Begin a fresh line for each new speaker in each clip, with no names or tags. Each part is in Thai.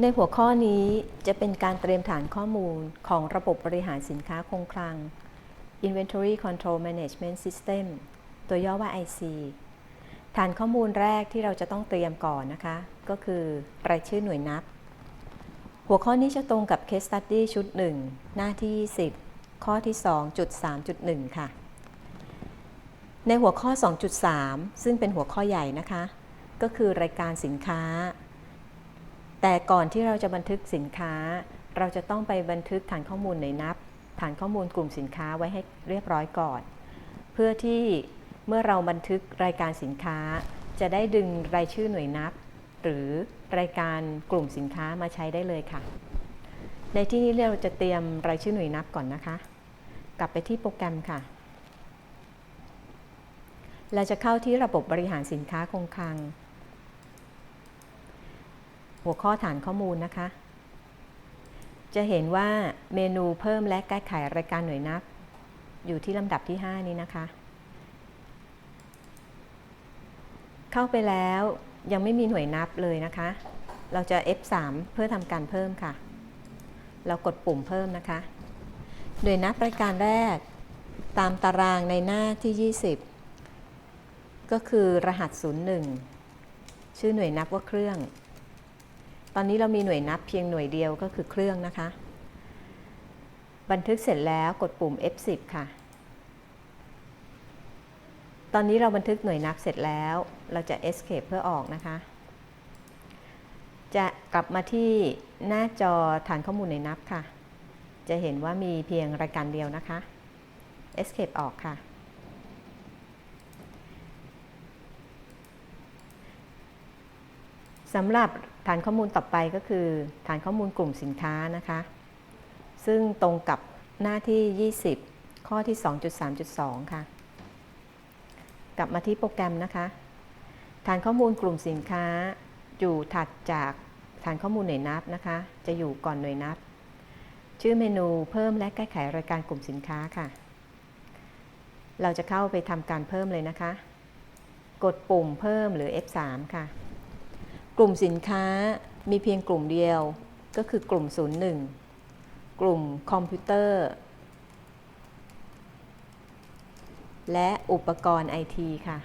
ในหัวข้อนี้จะเป็นการเตรียมฐานข้อมูลของระบบบริหารสินค้าคงคลัง Inventory Control Management System ตัวย่อว่า IC ฐานข้อมูลแรกที่เราจะต้องเตรียมก่อนนะคะ ก็คือรายชื่อหน่วยนับ หัวข้อนี้จะตรงกับ Case Study ชุด 1 หน้าที่ 10 ข้อที่ 2.3.1 ค่ะ ในหัวข้อ 2.3 ซึ่งเป็นหัวข้อใหญ่นะคะ ก็คือรายการสินค้า แต่ก่อนที่เราจะบันทึกสินค้า เราจะต้องไปบันทึกฐานข้อมูลหน่วยนับ ฐานข้อมูลกลุ่มสินค้าไว้ให้เรียบร้อยก่อน เพื่อที่เมื่อเราบันทึกรายการสินค้า จะได้ดึงรายชื่อหน่วยนับ หรือรายการกลุ่มสินค้ามาใช้ได้เลยค่ะ ในที่นี้เราจะเตรียมรายชื่อหน่วยนับก่อนนะคะ กลับไปที่โปรแกรมค่ะ เราจะเข้าที่ระบบบริหารสินค้าคงคลัง หัวข้อฐานข้อมูลนะคะ จะเห็นว่าเมนูเพิ่มและแก้ไขรายการหน่วยนับ อยู่ที่ลำดับที่ 5 นี้นะคะ เข้าไปแล้วยังไม่มีหน่วยนับเลยนะคะ เราจะ F3 เพื่อทำการเพิ่มค่ะ เรากดปุ่มเพิ่มนะคะ หน่วยนับรายการแรกตามตารางในหน้าที่ 20 ก็คือรหัส 01 ชื่อหน่วยนับว่าเครื่อง ตอนนี้เรามีหน่วยนับเพียงหน่วยเดียวก็คือเครื่องนะคะ บันทึกเสร็จแล้วกดปุ่ม F10 ค่ะ ตอนนี้เราบันทึกหน่วยนับเสร็จแล้ว เราจะ Escape เพื่อออกนะคะ จะกลับมาที่หน้าจอฐานข้อมูลหน่วยนับค่ะ จะเห็นว่ามีเพียงรายการเดียวนะคะ Escape ออกค่ะสำหรับ ฐานข้อมูลต่อไปก็คือ ฐานข้อมูลกลุ่มสินค้านะคะ ซึ่งตรงกับหน้าที่ 20 ข้อที่ 2.3.2 ค่ะ กลับมาที่โปรแกรมนะคะ ฐานข้อมูลกลุ่มสินค้าอยู่ถัดจากฐานข้อมูลหน่วยนับนะคะ จะอยู่ก่อนหน่วยนับ ชื่อเมนูเพิ่มและแก้ไขรายการกลุ่มสินค้าค่ะ เราจะเข้าไปทำการเพิ่มเลยนะคะ กดปุ่มเพิ่มหรือ F3 ค่ะ กลุ่มสินค้ามีเพียงกลุ่มเดียวก็คือกลุ่ม 01 กลุ่มคอมพิวเตอร์ และอุปกรณ์ไอทีค่ะ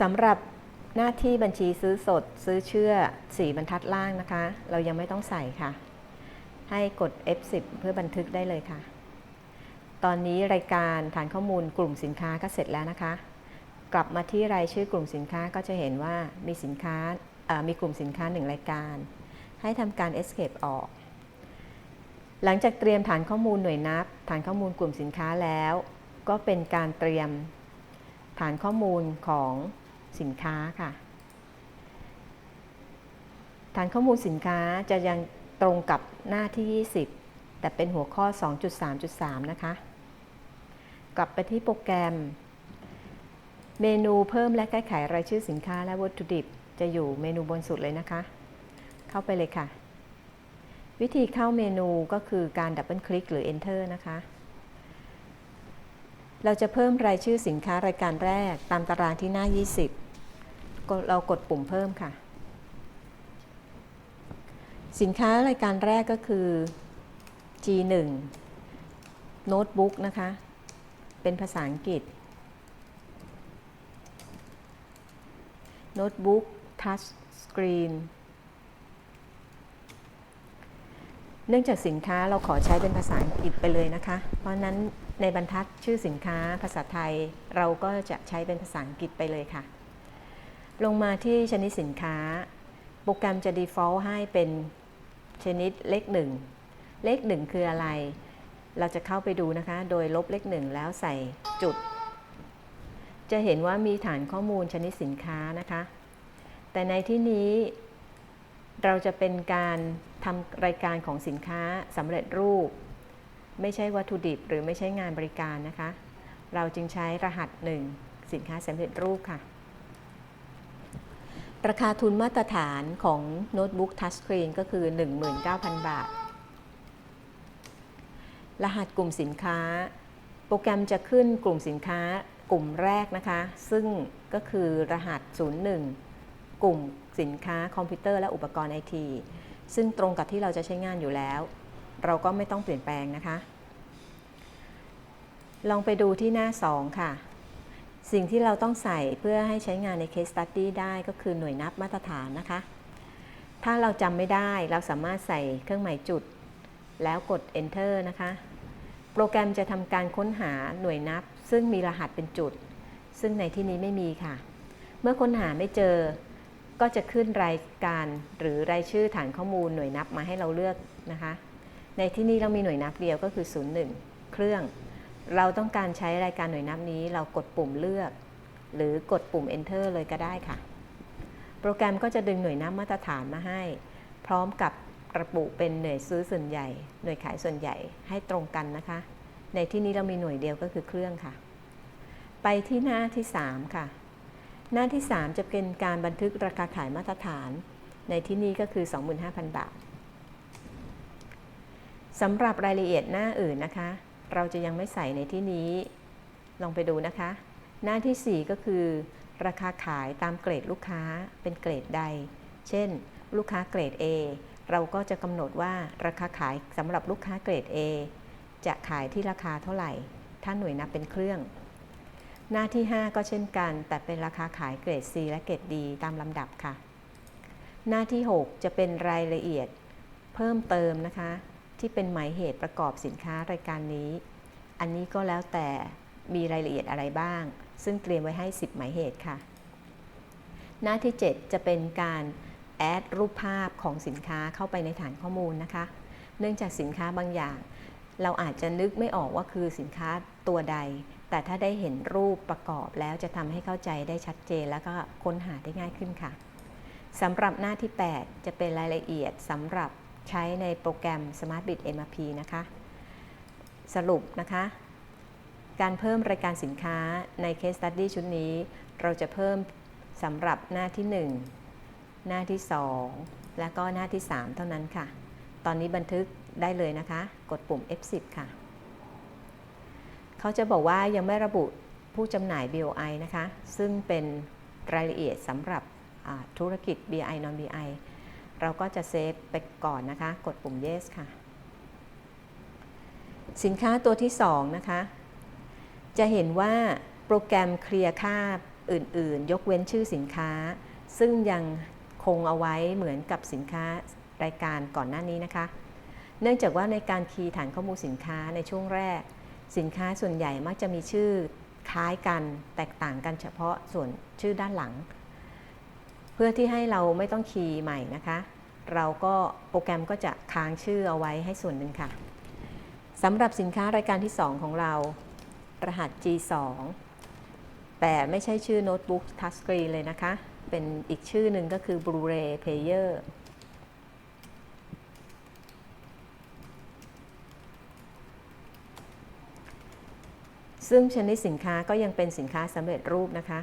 สำหรับหน้าที่บัญชีซื้อสดซื้อเชื่อ 4 บรรทัดล่างนะคะ เรายังไม่ต้องใส่ค่ะ ให้กด F10 เพื่อบันทึกได้เลยค่ะ ตอนนี้รายการฐานข้อมูลกลุ่มสินค้าก็เสร็จแล้วนะคะ กลับมาที่รายชื่อกลุ่มสินค้าก็จะเห็นว่ามีสินค้ามีกลุ่มสินค้า1รายการ ให้ทำการ escape ออก หลังจากเตรียมฐานข้อมูลหน่วยนับ ฐานข้อมูลกลุ่มสินค้าแล้ว ก็เป็นการเตรียมฐานข้อมูลของสินค้าค่ะ ฐานข้อมูลสินค้าจะยังตรงกับหน้าที่ 20 แต่เป็นหัวข้อ 2.3.3 นะคะ กลับไปที่โปรแกรม เมนูเพิ่มและแก้ไขรายชื่อสินค้าและวัตถุดิบ จะอยู่เมนูบนสุดเลยนะคะ เข้าไปเลยค่ะ วิธีเข้าเมนูก็คือการดับเบิลคลิกหรือ Enter นะคะ เราจะเพิ่มรายชื่อสินค้ารายการแรกตามตารางที่หน้า 20 เรากดปุ่มเพิ่มค่ะ สินค้ารายการแรกก็คือ G1 โน้ตบุ๊กนะคะ เป็นภาษาอังกฤษ โน้ตบุ๊กทัชสกรีนเนื่องจากสินค้าเราขอใช้เป็นภาษาอังกฤษไปเลยนะคะ เพราะนั้นในบรรทัดชื่อสินค้าภาษาไทยเราก็จะใช้เป็นภาษาอังกฤษไปเลยค่ะ ลงมาที่ชนิดสินค้า โปรแกรมจะ default ให้เป็นชนิดเลขหนึ่งเลขหนึ่งคืออะไร เราจะเข้าไปดูนะคะ โดยลบเลขหนึ่งแล้วใส่จุด จะเห็นว่ามีฐานข้อมูลชนิดสินค้านะคะ แต่ในที่นี้เราจะเป็นการทำรายการของสินค้าสำเร็จรูป ไม่ใช่วัตถุดิบหรือไม่ใช่งานบริการนะคะ เราจึงใช้รหัสหนึ่งสินค้าสำเร็จรูปค่ะ ราคาทุนมาตรฐานของโน้ตบุ๊กทัชสกรีนก็คือ 19,000 บาท รหัสกลุ่มสินค้า โปรแกรมจะขึ้นกลุ่มสินค้า กลุ่มแรกนะคะ ซึ่งก็คือรหัส 01 กลุ่มสินค้าคอมพิวเตอร์และอุปกรณ์ไอทีซึ่งตรงกับที่เราจะใช้งานอยู่แล้ว เราก็ไม่ต้องเปลี่ยนแปลงนะคะ ลองไปดูที่หน้า 2 ค่ะ สิ่งที่เราต้องใส่เพื่อให้ใช้งานใน case study ได้ก็คือหน่วยนับมาตรฐานนะคะ ถ้าเราจำไม่ได้เราสามารถใส่เครื่องหมายจุด แล้วกด enter นะคะ โปรแกรมจะทำการค้นหาหน่วยนับ ซึ่งมีรหัสเป็นจุด ซึ่งในที่นี้ไม่มีค่ะ เมื่อค้นหาไม่เจอ ก็จะขึ้นรายการหรือรายชื่อฐานข้อมูลหน่วยนับมาให้เราเลือกนะคะ ในที่นี้เรามีหน่วยนับเดียวก็คือ 01 เครื่อง เราต้องการใช้รายการหน่วยนับนี้เรากดปุ่มเลือก หรือกดปุ่ม enter เลยก็ได้ค่ะ โปรแกรมก็จะดึงหน่วยนับมาตรฐานมาให้ พร้อมกับระบุเป็นหน่วยซื้อส่วนใหญ่ หน่วยขายส่วนใหญ่ให้ตรงกันนะคะ ในที่นี้เรามีหน่วยเดียวก็คือเครื่องค่ะ ไปที่หน้าที่ 3 ค่ะ หน้าที่ 3 จะเป็นการบันทึกราคาขายมาตรฐาน ในที่นี้ก็คือ 25,000 บาทสำหรับรายละเอียดหน้าอื่นนะคะ เราจะยังไม่ใส่ในที่นี้ ลองไปดูนะคะ หน้าที่ 4 ก็คือ ราคาขายตามเกรดลูกค้าเป็นเกรดใด เช่น ลูกค้าเกรด A เราก็จะกำหนดว่าราคาขายสำหรับลูกค้าเกรด A จะขายที่ราคาเท่าไหร่ ถ้าหน่วยนับเป็นเครื่อง หน้าที่ 5 ก็เช่นกัน แต่เป็นราคาขายเกรด C และเกรด D ตามลำดับค่ะ หน้าที่ 6 จะเป็นรายละเอียดเพิ่มเติมนะคะ ที่เป็นหมายเหตุประกอบสินค้ารายการนี้ อันนี้ก็แล้วแต่มีรายละเอียดอะไรบ้าง ซึ่งเตรียมไว้ให้ 10 หมายเหตุค่ะ หน้าที่ 7 จะเป็นการแอดรูปภาพของสินค้าเข้าไปในฐานข้อมูลนะคะ เนื่องจากสินค้าบางอย่าง เราอาจจะนึกไม่ออกว่าคือสินค้าตัวใด แต่ถ้าได้เห็นรูปประกอบแล้วจะทำให้เข้าใจได้ชัดเจน แล้วก็ค้นหาได้ง่ายขึ้นค่ะสำหรับหน้าที่ 8 จะเป็นรายละเอียดสำหรับใช้ในโปรแกรม SmartBit MRP นะคะ สรุปนะคะ การเพิ่มรายการสินค้าใน Case Study ชุดนี้ เราจะเพิ่มสำหรับหน้าที่ 1 หน้าที่ 2 และก็หน้าที่ 3 เท่านั้นค่ะ ตอนนี้บันทึก ได้เลยนะคะ กดปุ่ม F10 ค่ะ เขาจะบอกว่ายังไม่ระบุผู้จำหน่าย BOI นะคะ ซึ่งเป็นรายละเอียดสำหรับธุรกิจ BI non BI เราก็จะเซฟไปก่อนนะคะ กดปุ่ม yes ค่ะ สินค้าตัวที่ 2 นะคะ จะเห็นว่าโปรแกรมเคลียร์ค่าอื่น ๆ ยกเว้นชื่อสินค้า ซึ่งยังคงเอาไว้เหมือนกับสินค้ารายการก่อนหน้านี้นะคะ เนื่องจากว่าในการคีย์ฐานข้อมูลสินค้าในช่วงแรก สินค้าส่วนใหญ่มักจะมีชื่อคล้ายกันแตกต่างกันเฉพาะส่วนชื่อด้านหลัง เพื่อที่ให้เราไม่ต้องคีย์ใหม่นะคะ เราก็โปรแกรมก็จะค้างชื่อเอาไว้ให้ส่วนหนึ่งค่ะสำหรับสินค้ารายการที่ 2 ของเรา รหัส G2 แต่ไม่ใช่ชื่อโน้ตบุ๊กทัชสกรีนเลยนะคะ เป็นอีกชื่อหนึ่งก็คือ Blu-ray Player ซึ่งชนิดสินค้าก็ยังเป็นสินค้าสำเร็จรูปนะคะ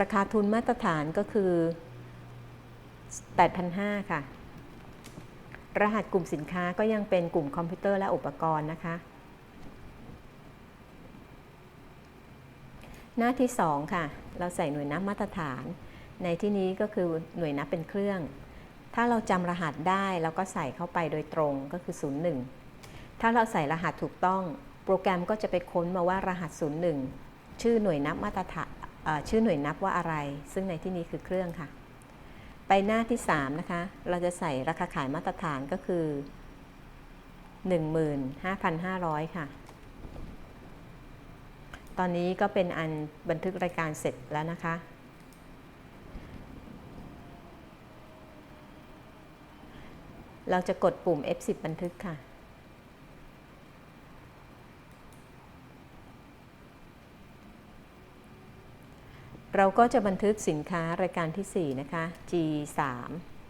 ราคาทุนมาตรฐานก็คือ 8,500 ค่ะ รหัสกลุ่มสินค้าก็ยังเป็นกลุ่มคอมพิวเตอร์และอุปกรณ์นะคะ หน้าที่ 2 ค่ะ เราใส่หน่วยนับมาตรฐาน ในที่นี้ก็คือหน่วยนับเป็นเครื่อง ถ้าเราจำรหัสได้เราก็ใส่เข้าไปโดยตรงก็คือ 01 ถ้าเราใส่รหัสถูกต้อง โปรแกรมก็จะไปค้นมาว่ารหัส 01 ชื่อหน่วยนับมาตรฐานชื่อหน่วยนับว่าอะไร ซึ่งในที่นี้คือเครื่องค่ะ ไปหน้าที่ 3 นะคะ เราจะใส่ราคาขายมาตรฐานก็คือ 15,500 ค่ะ ตอนนี้ก็เป็นอันบันทึกรายการเสร็จแล้วนะคะเราจะกดปุ่ม F10 บันทึกค่ะ เราก็จะบันทึกสินค้ารายการที่ 4 นะคะ G3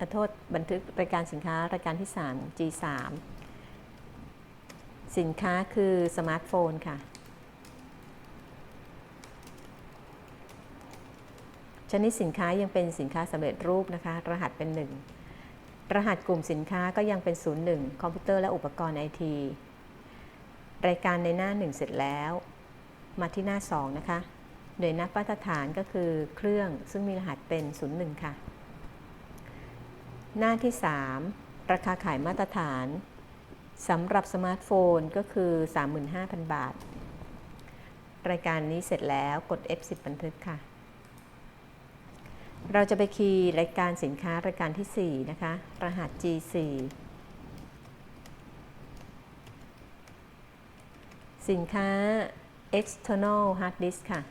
อโทษบันทึกรายการสินค้ารายการที่ 3 G3 สินค้าคือสมาร์ทโฟนค่ะ ชนิดสินค้ายังเป็นสินค้าสำเร็จรูปนะคะ รหัสเป็น 1 รหัสกลุ่มสินค้าก็ยังเป็น 01 คอมพิวเตอร์และอุปกรณ์ไอทีรายการในหน้า 1 เสร็จแล้ว มาที่หน้า 2 นะคะ โดยนับมาตรฐานก็คือเครื่องซึ่งมีรหัสเป็น 01 ค่ะ หน้าที่ 3 ราคาขายมาตรฐานสำหรับสมาร์ทโฟนก็คือ 35,000 บาท รายการนี้เสร็จแล้วกด F10 บันทึกค่ะ เราจะไปคีย์รายการสินค้ารายการที่ 4 นะคะ รหัส G4 สินค้า external hard disk ค่ะ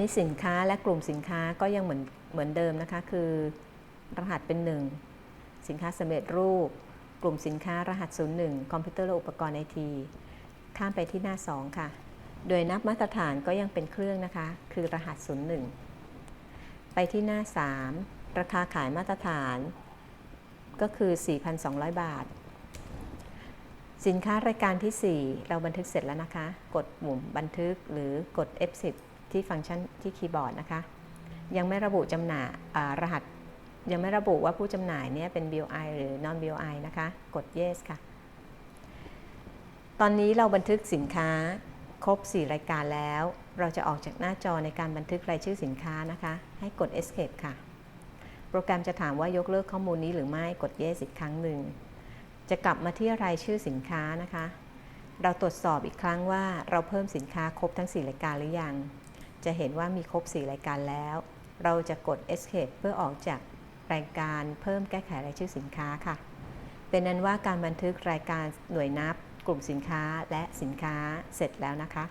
นิดสินค้าและกลุ่มสินค้าก็ยังเหมือนเหมือนเดิมนะคะ คือ รหัสเป็น 1 สินค้าสำเร็จรูป กลุ่มสินค้ารหัส 01 คอมพิวเตอร์และอุปกรณ์ไอทีข้ามไปที่หน้า 2 ค่ะ โดยนับมาตรฐานก็ยังเป็นเครื่องนะคะ คือรหัส 01 ไปที่หน้า 3 ราคาขายมาตรฐาน ก็คือ 4,200 บาท สินค้ารายการที่ 4 เราบันทึกเสร็จแล้วนะคะ กดปุ่มบันทึกหรือกด F10 ที่ฟังก์ชันที่คีย์บอร์ดนะคะ ยังไม่ระบุจำหน่ายรหัส ยังไม่ระบุว่าผู้จำหน่ายเนี่ยเป็น BOI หรือ non BOI นะคะ กด yes ค่ะ ตอนนี้เราบันทึกสินค้าครบ 4 รายการแล้ว เราจะออกจากหน้าจอในการบันทึกรายชื่อสินค้านะคะ ให้กด escape ค่ะ โปรแกรมจะถามว่ายกเลิกข้อมูลนี้หรือไม่ กด yes อีกครั้งหนึ่ง จะกลับมาที่รายชื่อสินค้านะคะ เราตรวจสอบอีกครั้งว่าเราเพิ่มสินค้าครบทั้ง 4 รายการหรือยัง จะเห็นว่ามีครบ 4 รายการแล้ว เราจะกด escape เพื่อออกจากรายการเพิ่มแก้ไขรายชื่อสินค้าค่ะ เป็นนั้นว่าการบันทึกรายการหน่วยนับกลุ่มสินค้าและสินค้าเสร็จแล้วนะคะ